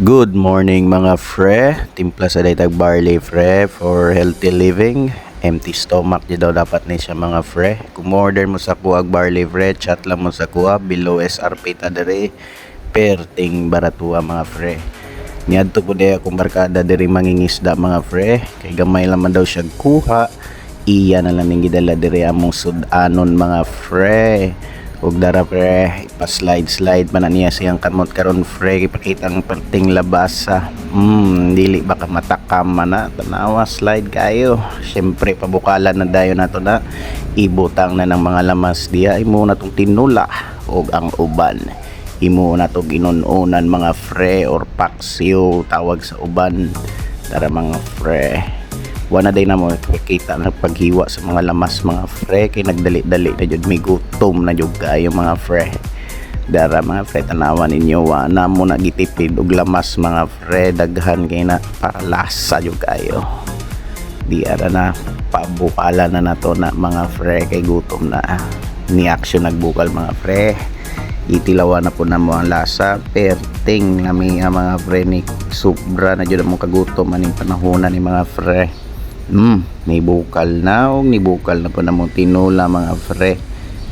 Good morning mga fre. Timpla sa daytag barley fre for healthy living. Empty stomach di daw dapat ni siya mga fre. Kung order mo sa kuag barley fre, chat lang mo sa kuha below SRP ta dere. Perting baratua mga fre. Niadto ko diya kung barkada dere mangingisda mga fre. Kay gamay laman daw siya kuha. Iya na lang ning gidala dere among sudanon mga fre ug dara pre. Ipa-slide slide man na niya siyang kamot karon pre. Ipakita ang perting labasa. Mm dili baka matakam man na tanawa slide kayo. Syempre pabukalan na dayon nato na. Ibutang na ng mga lamas diya. Imo na tong tinula ug ang uban. Imo na to ginununan mga fre or paksiw tawag sa uban. Tara mga fre wala day na mo kita na paghiwa sa mga lamas mga fre. Kay nagdali-dali na jud may gutom na jud kayo mga fre. Dara mga fre tanawan ninyo. Wa na mo nagitipid og lamas mga fre. Daghan kay na para lasa jud kayo. Di ara na pabukala na nato na mga fre kay gutom na. Ni action nagbukal mga fre. Itilawan na po na mo ang lasa. Perting nami nga mga fre ni sobra na jud mo kagutom aning panahona ni mga fre Mm, may bukal na o ni bukal na po na mong tinula mga fre.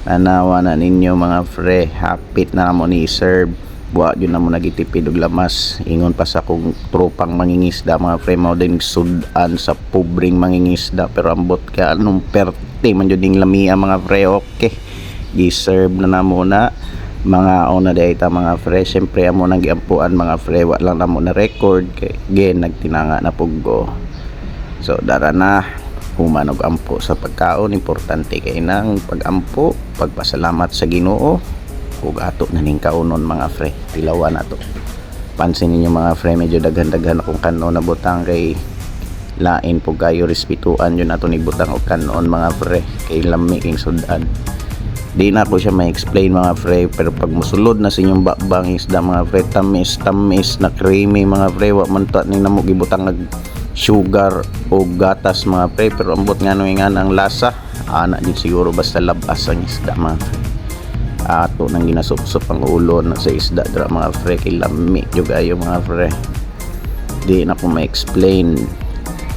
Nanawa na ninyo mga fre. Hapit na mo ni serve. Buwa yun na mo nagitipid og lamas. Ingon pa sa kong tropang mangingisda mga fre. Mao din sudan sa pobring mangingisda. Pero ambot ka anong perte man yun ding lamia mga fre. Okay. Gi-serve na na muna mga ona data mga fre syempre amo nang giampuan mga fre wa lang na mo na record kay gen nagtinanga na puggo So dara na. Humanog ampo sa pagkaon. Importante kay nang pagampo pagpasalamat sa Ginoo. Ug ato na ning kaunon mga fre. Tilawan nato pansin ninyo mga fre medyo daghan-daghan akong kanon na butang kay lain po kayo. Respetuan yun ato ni butang og kanon mga fre. Kay lami king sudan. Di na ako siya ma-explain mga fre pero pag musulod na sa inyong bakbang isda mga fre tamis tamis na creamy mga fre. Wa man ta ni namo gibutang nag sugar o gatas mga pre. Pero ambot nga nung nga ang lasa ana din siguro basta labas ang isda mga pre. Ato nang ginasupsop ang ulo na sa isda dra mga pre. Kay lami yung ayo mga pre. Di na ko ma-explain.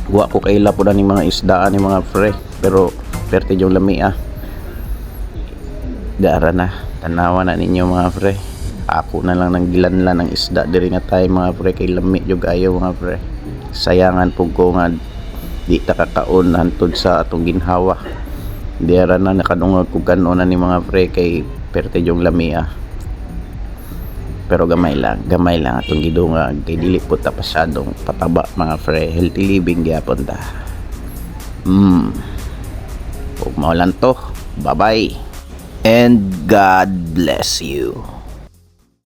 Wa ko kay lapo na ni mga isdaan ni mga pre. Pero perte yung lami ah. Dara na. Tanawa na ninyo mga pre. Ako na lang nang gilanlan ng isda. Diri nga tayo mga pre kay lami yung ayo mga pre sayangan po ko nga di ta kakaon hantod sa atong ginhawa. Di ara na nakadungog ko kanon ni mga pre kay perte yung lamia. Pero gamay lang gamay lang atong gidungag kay dili po ta pasyadong pataba mga pre. Healthy living gyapon ta. Mm. Ug mao lang to. Bye bye and God bless you